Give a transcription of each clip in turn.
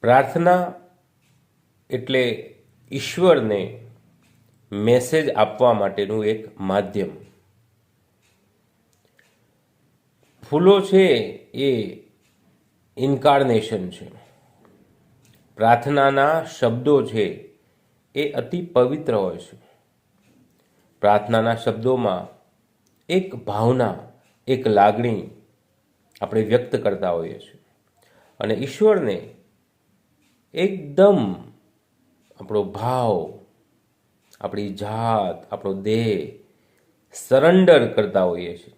પ્રાર્થના એટલે ઈશ્વરને મેસેજ આપવા માટેનું એક માધ્યમ. ફૂલો છે એ ઇન્કાર્નેશન છે. પ્રાર્થનાના શબ્દો છે એ અતિ પવિત્ર હોય છે. પ્રાર્થનાના શબ્દોમાં એક ભાવના, એક લાગણી આપણે વ્યક્ત કરતા હોઈએ છીએ. અને ઈશ્વરને એકદમ આપણો ભાવ, આપણી જાત, આપણો દેહ સરેન્ડર કરતા હોઈએ છીએ.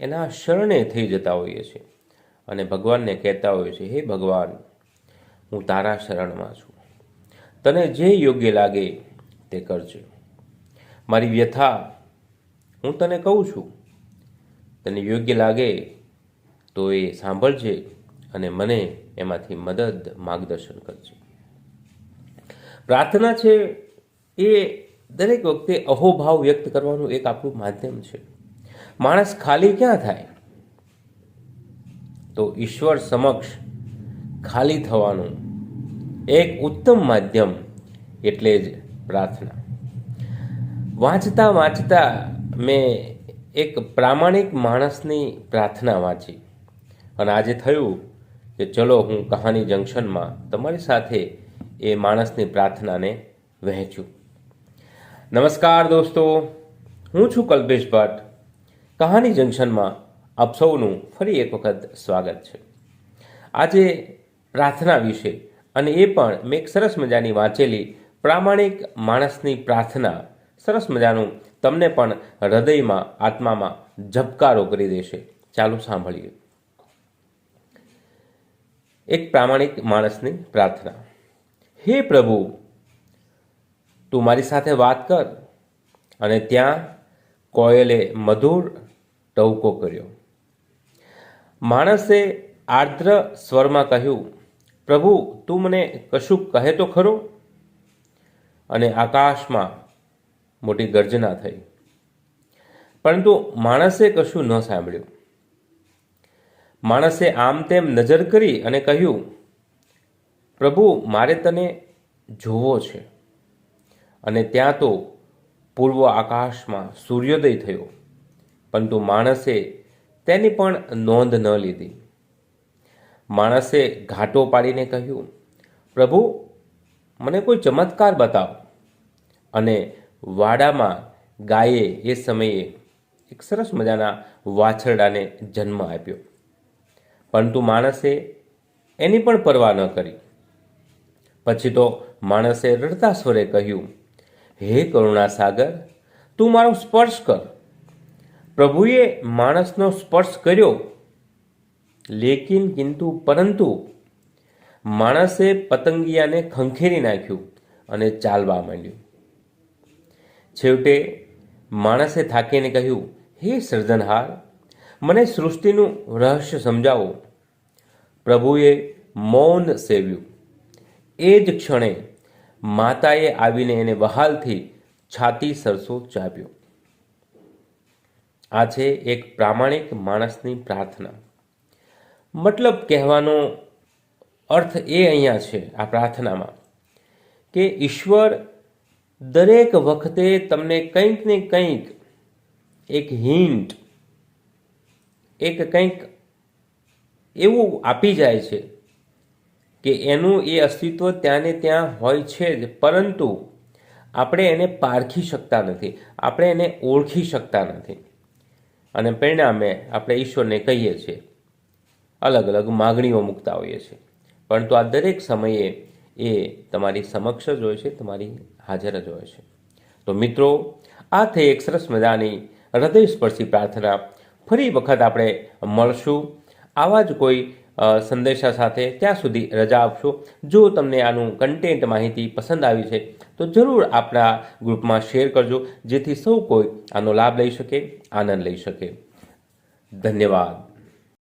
એના શરણે થઈ જતા હોઈએ છીએ. અને ભગવાનને કહેતા હોઈએ છીએ, હે ભગવાન, હું તારા શરણમાં છું. તને જે યોગ્ય લાગે તે કરજે. મારી વ્યથા, હું તને કહું છું. તને યોગ્ય લાગે તો એ સાંભળજે. અને મને એમાંથી મદદ, માર્ગદર્શન કરજે. પ્રાર્થના છે એ દરેક વખતે અહોભાવ વ્યક્ત કરવાનું એક આપણું માધ્યમ છે. માણસ ખાલી ક્યાં થાય? તો ઈશ્વર સમક્ષ ખાલી થવાનું એક ઉત્તમ માધ્યમ એટલે જ પ્રાર્થના. વાંચતા વાંચતા મેં એક પ્રામાણિક માણસની પ્રાર્થના વાંચી. અને આજે થયું કે ચલો હું કહાની જંકશનમાં તમારી સાથે એ માણસની પ્રાર્થનાને વહેંચું. નમસ્કાર દોસ્તો, હું છું કલ્પેશ ભટ્ટ. કહાની જંકશનમાં આપ સૌનું ફરી એક વખત સ્વાગત છે. આજે પ્રાર્થના વિશે અને એ પણ મેં એક સરસ મજાની વાંચેલી પ્રામાણિક માણસની પ્રાર્થના સરસ મજાનું તમને પણ હૃદયમાં, આત્મામાં ઝબકારો કરી દેશે. ચાલો સાંભળીએ. એક પ્રામાણિક માણસની પ્રાર્થના. હે પ્રભુ, તું મારી સાથે વાત કર. અને ત્યાં કોયલે મધુર ટવકો કર્યો. માણસે આર્દ્ર સ્વરમાં કહ્યું, પ્રભુ, તું મને કશું કહે તો ખરો? અને આકાશમાં મોટી ગર્જના થઈ. પરંતુ માણસે કશું ન સાંભળ્યું. માણસે આમ તેમ નજર કરી અને કહ્યું, પ્રભુ, મારે તને જોવો છે. અને ત્યાં તો પૂર્વ આકાશમાં સૂર્યોદય થયો, પરંતુ માણસે તેની પણ નોંધ ન લીધી. માણસે ઘાટો પાડીને કહ્યું, પ્રભુ, મને કોઈ ચમત્કાર બતાવો. અને વાડામાં ગાયે એ સમયે એક સરસ મજાના વાછરડાને જન્મ આપ્યો. પરંતુ માણસે એની પણ પરવા ન કરી. પછી તો માણસે રડતા સ્વરે કહ્યું, હે કરુણા સાગર તું મારો સ્પર્શ કર. પ્રભુએ માણસનો સ્પર્શ કર્યો, લેકિન કિંતુ પરંતુ માણસે પતંગિયાને ખંખેરી નાખ્યું અને ચાલવા માંડ્યું. છેવટે માણસે થાકીને કહ્યું, હે સર્જનહાર મને સૃષ્ટિનું રહસ્ય સમજાવો. પ્રભુએ મૌન સેવ્યું. એ જ ક્ષણે માતાએ આવીને એને વહાલથી છાતી સરસો ચાપ્યો. આ છે એક પ્રામાણિક માણસની પ્રાર્થના. મતલબ કહેવાનો અર્થ એ અહીંયા છે આ પ્રાર્થનામાં કે ઈશ્વર દરેક વખતે તમને કંઈક ને કંઈક એક હિન્ટ એક કંઈક એવું આપી જાય છે કે એનું એ અસ્તિત્વ ત્યાં ને ત્યાં હોય છે જ, પરંતુ આપણે એને પારખી શકતા નથી. આપણે એને ઓળખી શકતા નથી. અને પરિણામે આપણે ઈશ્વરને કહીએ છીએ, અલગ અલગ માગણીઓ મૂકતા હોઈએ છીએ. પરંતુ આ દરેક સમયે એ તમારી સમક્ષ જ હોય છે, તમારી હાજર જ હોય છે. તો મિત્રો, આ થઈ એક સરસ મજાની હૃદયસ્પર્શી પ્રાર્થના. ફરી વખત આપણે મળશું. આવા જ કોઈ સંદેશા સાથે ત્યાં સુધી રજા આપશો. જો તમને આનું કન્ટેન્ટ માહિતી પસંદ આવી છે, તો જરૂર આપણા ગ્રુપમાં શેર કરજો, જેથી સૌ કોઈ આનો લાભ લઈ શકે, આનંદ લઈ શકે. ધન્યવાદ.